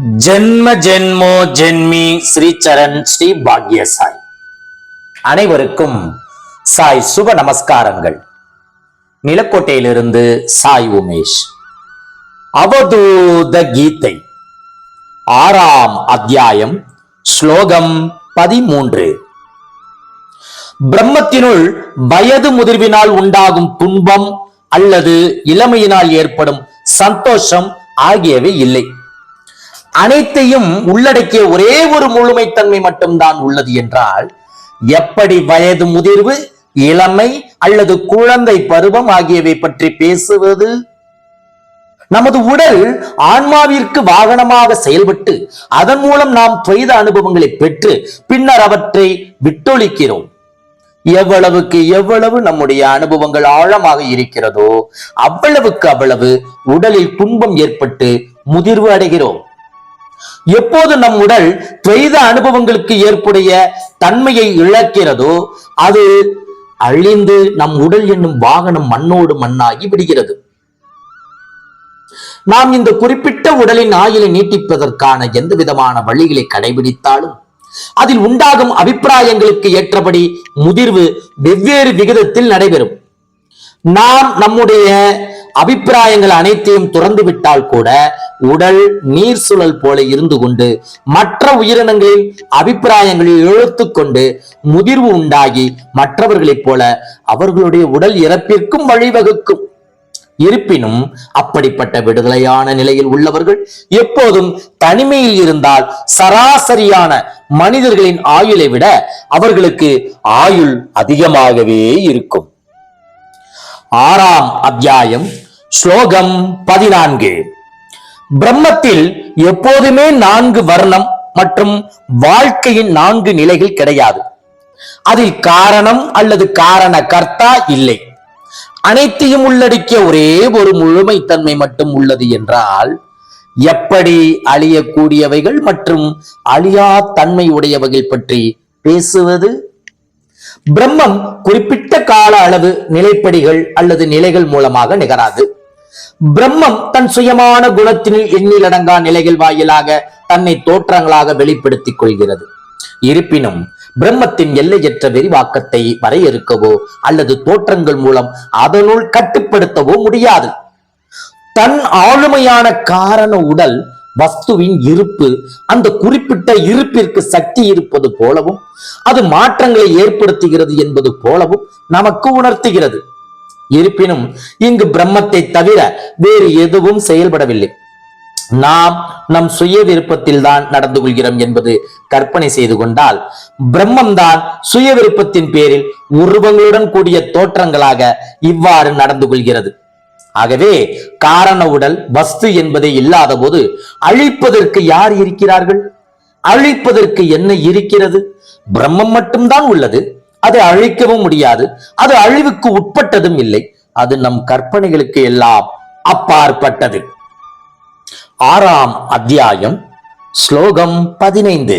ஜென்ம ஜென்மோ ஜென்மி ஸ்ரீ சரண் ஸ்ரீ பாக்ய சாய் அனைவருக்கும் சாய் சுப நமஸ்காரங்கள். நிலக்கோட்டையிலிருந்து சாய் உமேஷ். அவதூத கீதை. ஆறாம் அத்தியாயம் ஸ்லோகம் பதிமூன்று. பிரம்மத்தினுள் வயது முதிர்வினால் உண்டாகும் துன்பம் அல்லது இளமையினால் ஏற்படும் சந்தோஷம் ஆகியவை இல்லை. அனைத்தையும் உள்ளடக்கிய ஒரே ஒரு முழுமைத்தன்மை மட்டும்தான் உள்ளது என்றால் எப்படி வயது முதிர்வு இளமை அல்லது குழந்தை பருவம் ஆகியவை பற்றி பேசுவது? நமது உடல் ஆன்மாவிற்கு வாகனமாக செயல்பட்டு அதன் மூலம் நாம் துவைத அனுபவங்களை பெற்று பின்னர் அவற்றை விட்டொழிக்கிறோம். எவ்வளவுக்கு எவ்வளவு நம்முடைய அனுபவங்கள் ஆழமாக இருக்கிறதோ அவ்வளவுக்கு அவ்வளவு உடலில் துன்பம் ஏற்பட்டு முதிர்வு அடைகிறோம். எப்போது நம் உடல் துவைத அனுபவங்களுக்கு ஏற்புடைய தன்மையை இழக்கிறதோ அது அழிந்து நம் உடல் என்னும் வாகனம் மண்ணோடு மண்ணாகி விடுகிறது. நாம் இந்த குறிப்பிட்ட உடலின் ஆயுளை நீட்டிப்பதற்கான எந்த விதமான வழிகளை கடைபிடித்தாலும் அதில் உண்டாகும் அபிப்பிராயங்களுக்கு ஏற்றபடி முதிர்வு வெவ்வேறு விகிதத்தில் நடைபெறும். நாம் நம்முடைய அபிப்பிராயங்கள் அனைத்தையும் துறந்து விட்டால் கூட உடல் நீர் சுழல் போல இருந்து கொண்டு மற்ற உயிரினங்களின் அபிப்பிராயங்களில் இழுத்து கொண்டு முதிர்வு உண்டாகி மற்றவர்களைப் போல அவர்களுடைய உடல் இறப்பிற்கும் வழிவகுக்கும். இருப்பினும் அப்படிப்பட்ட விடுதலையான நிலையில் உள்ளவர்கள் எப்போதும் தனிமையில் இருந்தால் சராசரியான மனிதர்களின் ஆயுளை விட அவர்களுக்கு ஆயுள் அதிகமாகவே இருக்கும். ஆறாம் அத்தியாயம் ஸ்லோகம் பதினான்கு. பிரம்மத்தில் எப்போதுமே நான்கு வர்ணம் மற்றும் வாழ்க்கையின் நான்கு நிலைகள் கிடையாது. அதில் காரணம் அல்லது காரண கர்த்தா இல்லை. அனைத்தையும் உள்ளடக்கிய ஒரே ஒரு முழுமைத்தன்மை மட்டும் உள்ளது என்றால் எப்படி அழியக்கூடியவைகள் மற்றும் அழியா தன்மை உடையவைகள் பற்றி பேசுவது? பிரம்மம் குறிப்பிட்ட கால அளவு நிலைப்படிகள் அல்லது நிலைகள் மூலமாக நிகராது. பிரம்மம் தன் சுயமான குணத்தினில் எண்ணிலடங்கா நிலைகள் வாயிலாக தன்னை தோற்றங்களாக வெளிப்படுத்திக் கொள்கிறது. இருப்பினும் பிரம்மத்தின் எல்லையற்ற விரிவாக்கத்தை வரையறுக்கவோ அல்லது தோற்றங்கள் மூலம் அதனுள் கட்டுப்படுத்தவோ முடியாது. தன் ஆளுமையான காரண உடல் வஸ்துவின் இருப்பு அந்த குறிப்பிட்ட இருப்பிற்கு சக்தி இருப்பது போலவும் அது மாற்றங்களை ஏற்படுத்துகிறது என்பது போலவும் நமக்கு உணர்த்துகிறது. இருப்பினும் இங்கு பிரம்மத்தை தவிர வேறு எதுவும் செயல்படவில்லை. நாம் நம் சுய விருப்பத்தில் தான் நடந்து கொள்கிறோம் என்பது கற்பனை செய்து கொண்டால் பிரம்மம்தான் சுய விருப்பத்தின் பேரில் உருவங்களுடன் கூடிய தோற்றங்களாக இவ்வாறு நடந்து கொள்கிறது. ஆகவே காரண உடல் வஸ்து என்பதே இல்லாத போது அழிப்பதற்கு யார் இருக்கிறார்கள்? அழிப்பதற்கு என்ன இருக்கிறது? பிரம்மம் மட்டும்தான் உள்ளது. அதை அழிக்கவும் முடியாது. அது அழிவுக்கு உட்பட்டதும் இல்லை. அது நம் கற்பனைகளுக்கு எல்லாம் அப்பாற்பட்டது. ஆறாம் அத்தியாயம் ஸ்லோகம் பதினைந்து.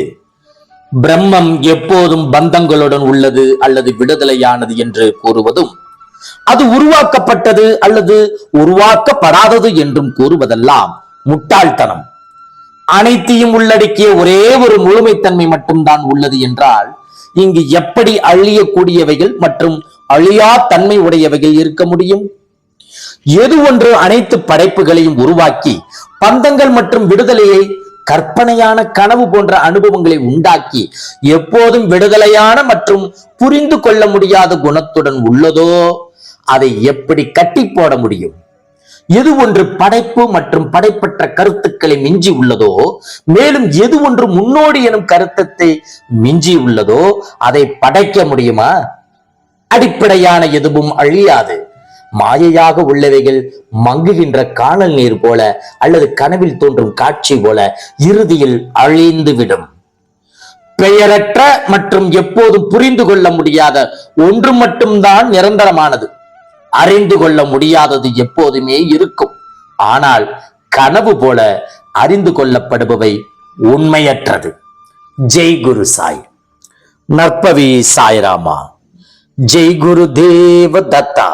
பிரம்மம் எப்போதும் பந்தங்களுடன் உள்ளது அல்லது விடுதலையானது என்று கூறுவதும் அது உருவாக்கப்பட்டது அல்லது உருவாக்கப்படாதது என்றும் கூறுவதெல்லாம் முட்டாள்தனம். அனைத்தையும் உள்ளடக்கிய ஒரே ஒரு முழுமைத்தன்மை மட்டும்தான் உள்ளது என்றால் இங்கு எப்படி அழியக்கூடியவைகள் மற்றும் அழியா தன்மை உடையவைகள் இருக்க முடியும்? எது ஒன்று அனைத்து படைப்புகளையும் உருவாக்கி பந்தங்கள் மற்றும் விடுதலையை கற்பனையான கனவு போன்ற அனுபவங்களை உண்டாக்கி எப்போதும் விடுதலையான மற்றும் புரிந்து கொள்ள முடியாத குணத்துடன் உள்ளதோ அதை எப்படி கட்டி போட முடியும்? எது ஒன்று படைப்பு மற்றும் படைப்பற்ற கருத்துக்களை மிஞ்சி உள்ளதோ மேலும் எது ஒன்று முன்னோடி எனும் கருத்தத்தை மிஞ்சி உள்ளதோ அதை படைக்க முடியுமா? அடிப்படையான எதுவும் அழியாது. மாயையாக உள்ளவைகள் மங்குகின்ற காணல் நீர் போல அல்லது கனவில் தோன்றும் காட்சி போல இறுதியில் அழிந்து விடும் பெயரற்ற மற்றும் எப்போதும் புரிந்து கொள்ள முடியாத ஒன்று மட்டும்தான் நிரந்தரமானது. அறிந்து கொள்ள முடியாதது எப்போதுமே இருக்கும். ஆனால் கனவு போல அறிந்து கொள்ளப்படுபவை உண்மையற்றது. ஜெய் குரு சாய். நற்பவி சாய்ராமா. ஜெய் குரு தேவ தத்தா